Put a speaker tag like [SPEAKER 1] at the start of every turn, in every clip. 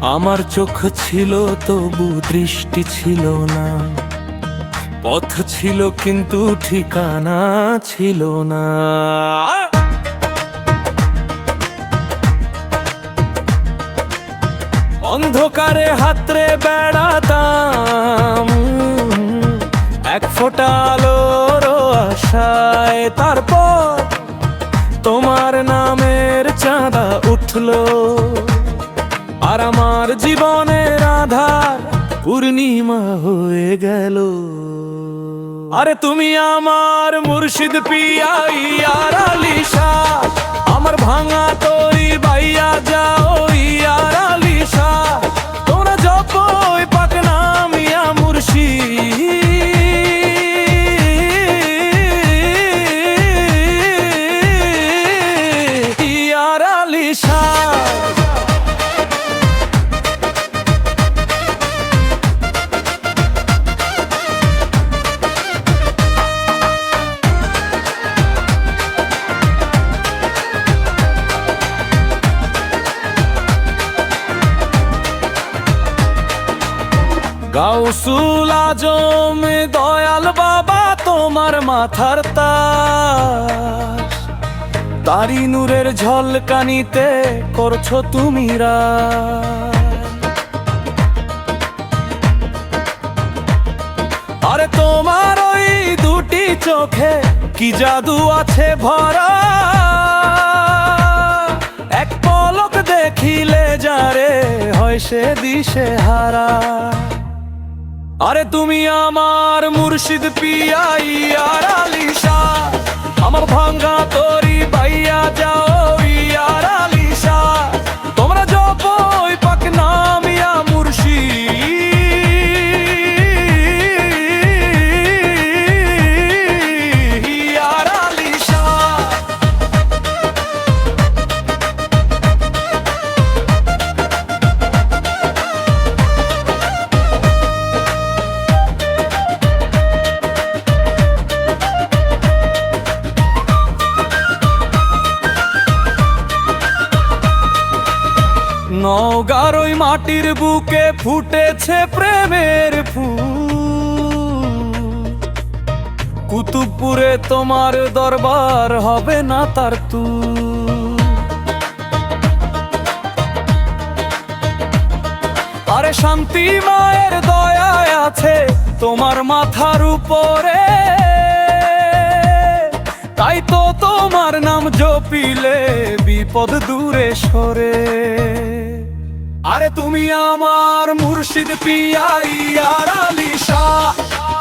[SPEAKER 1] আমার চোখ ছিল, তবু দৃষ্টি ছিল না। পথ ছিল, কিন্তু ঠিকানা ছিল না। অন্ধকারে হাতরে বেড়াতাম। এক ফোঁটা আলোর আশায়, তারপর তোমার নামের চাঁদা উঠল। আর আমার জীবনের আধার পূর্ণিমা হয়ে গেল। আরে তুমি আমার মুর্শিদ পিয়া আর আলিশা, আমার ভাঙা তরি বাইয়া যাও। গাউসুল আজম, দয়াল বাবা তোমার মাথার তাজ তারি নূরের ঝলকানিতে করছ তুমি রাজ। আরে তোমার ওই দুটি চোখে কি জাদু আছে ভরা? এক পলক দেখিলে যারে হয় সে দিশে হারা আরে তুমি আমার মুর্শিদ পিয়াই আর আলিশা। আমার ভাঙ্গা তরি নওগার ওই মাটির বুকে ফুটেছে প্রেমের ফুল। কুতুবপুরে তোমার দরবার হবে না তার তু আরে শান্তি মায়ের দয়ায় আছে তোমার মাথার উপরে। তাই তো তোমার নাম জপিলে বিপদ দূরে সরে। আরে তুমি আমার মুর্শিদ পিয়াই আর আলিশা।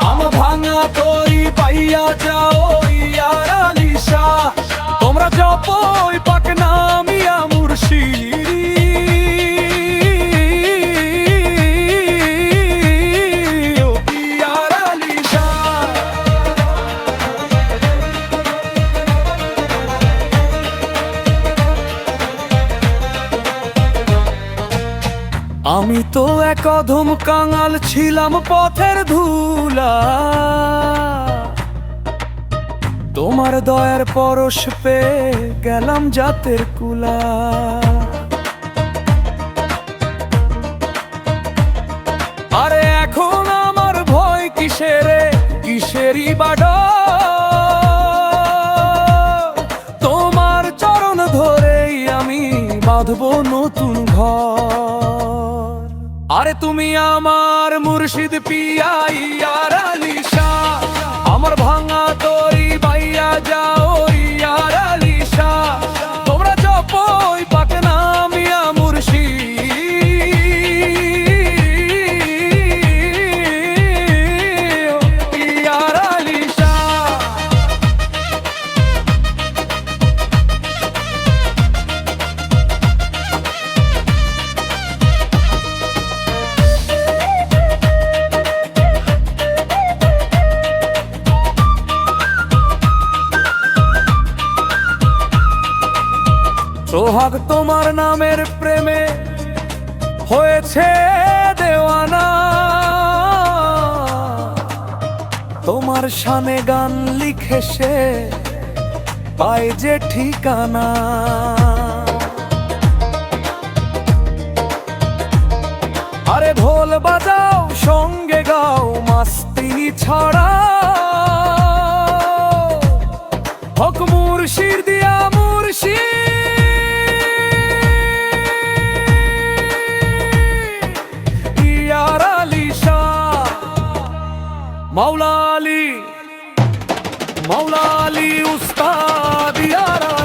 [SPEAKER 1] আম ভাঙা তোরি পাইয়া যাও ইয়ার আলিশা। তোমরা জপই পাক নামিয়া মুর্শিদ আমি তো এক অধম কাঙাল ছিলাম পথের ধুলা। তোমার দয়ার পরশ পে গেলাম জাতের কুলা। আরে এখন আমার ভয় কিসেরে কিসেরই বাড তোমার চরণ ধরেই আমি বাঁধবো নতুন ঘর। আরে তুমি আমার মুর্শিদ পিয়াই আর আলিশা। আমার ভাঙা তোরি বাইয়া যাও সোহাগ তোমার নামের প্রেমে হয়েছে দেওয়ানা। তোমার শানে গান লিখে সে পায় যে ঠিকানা। আরে ঢোল বাজাও, সঙ্গে গাও, মাস্তি ছড়া হক মুর্শির দিয়া मौलाली मौलाली उस्ताद यारा